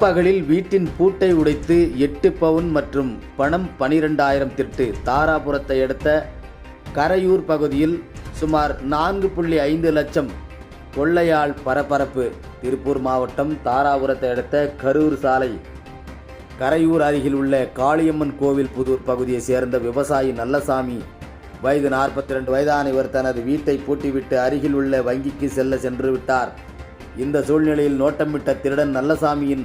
பகலில் வீட்டின் பூட்டை உடைத்து எட்டு பவுன் மற்றும் பணம் பனிரெண்டாயிரம் திட்டு தாராபுரத்தை அடுத்த கரையூர் பகுதியில் சுமார் நான்கு புள்ளி ஐந்து லட்சம் கொள்ளையால் பரபரப்பு. திருப்பூர் மாவட்டம் தாராபுரத்தை அடுத்த கரூர் சாலை. கரையூர் அருகில் உள்ள காளியம்மன் கோவில் புதூர் பகுதியை சேர்ந்த விவசாயி நல்லசாமி. வயது நாற்பத்தி ரெண்டு வயதான இவர் தனது வீட்டை பூட்டிவிட்டு அருகில் உள்ள வங்கிக்கு செல்ல சென்று விட்டார். இந்த சூழ்நிலையில் நோட்டமிட்ட திருடன் நல்லசாமியின்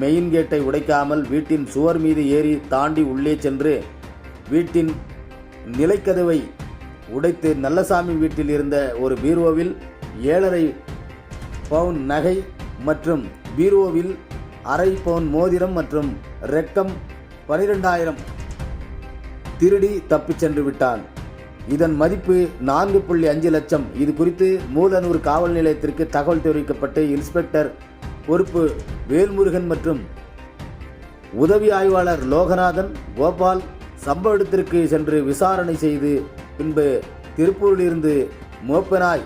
மெயின் கேட்டை உடைக்காமல் வீட்டின் சுவர் மீது ஏறி தாண்டி உள்ளே சென்று வீட்டின் நிலைக்கதவை உடைத்து நல்லசாமி வீட்டில் இருந்த ஒரு பீரோவில் ஏழரை பவுன் நகை மற்றும் பீரோவில் அரை பவுன் மோதிரம் மற்றும் ரெக்கம் பனிரெண்டாயிரம் திருடி தப்பிச் சென்று விட்டான். இதன் மதிப்பு நான்கு புள்ளி அஞ்சு லட்சம். இது குறித்து மூலனூர் காவல் நிலையத்திற்கு தகவல் தெரிவிக்கப்பட்டு இன்ஸ்பெக்டர் பொறுப்பு வேல்முருகன் மற்றும் உதவி ஆய்வாளர் லோகநாதன் கோபால் சம்பவ இடத்திற்கு சென்று விசாரணை செய்து பின்பு திருப்பூரிலிருந்து மோப்பனாய்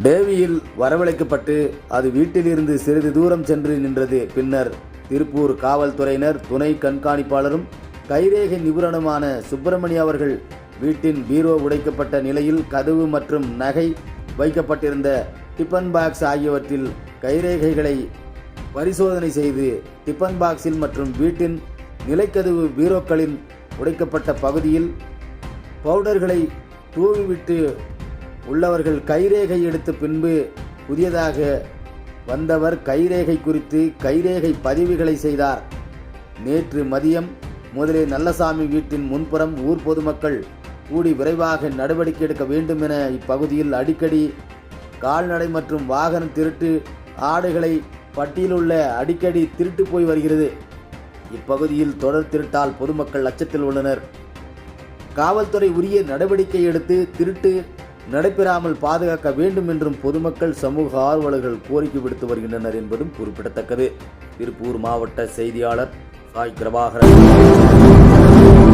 டேவியில் வரவழைக்கப்பட்டு அது வீட்டிலிருந்து சிறிது தூரம் சென்று நின்றது. பின்னர் திருப்பூர் காவல்துறையினர் துணை கண்காணிப்பாளரும் கைரேகை நிபுணருமான சுப்பிரமணிய அவர்கள் வீட்டின் பீரோ உடைக்கப்பட்ட நிலையில் கதவு மற்றும் நகை வைக்கப்பட்டிருந்த டிஃபன் பாக்ஸ் ஆகியவற்றில் கைரேகைகளை பரிசோதனை செய்து டிஃபன் பாக்ஸில் மற்றும் வீட்டின் நிலைக்கதவு பீரோக்களின் உடைக்கப்பட்ட பகுதியில் பவுடர்களை தூவிவிட்டு உள்ளவர்கள் கைரேகை எடுத்த பின்பு புதியதாக வந்தவர் கைரேகை குறித்து கைரேகை பதிவுகளை செய்தார். நேற்று மதியம் முதலே நல்லசாமி வீட்டின் முன்புறம் ஊர் பொதுமக்கள் கூடி விரைவாக நடவடிக்கை எடுக்க வேண்டும் என இப்பகுதியில் அடிக்கடி கால்நடை மற்றும் வாகன திருட்டு ஆடுகளை பட்டியலுள்ள அடிக்கடி திருட்டு போய் வருகிறது. இப்பகுதியில் தொடர் திருட்டால் பொதுமக்கள் அச்சத்தில் உள்ளனர். காவல்துறை உரிய நடவடிக்கை எடுத்து திருட்டு நடைபெறாமல் பாதுகாக்க வேண்டும் என்றும் பொதுமக்கள் சமூக ஆர்வலர்கள் கோரிக்கை விடுத்து வருகின்றனர் என்பதும் குறிப்பிடத்தக்கது. திருப்பூர் மாவட்ட செய்தியாளர் சாய் பிரபாகரன்.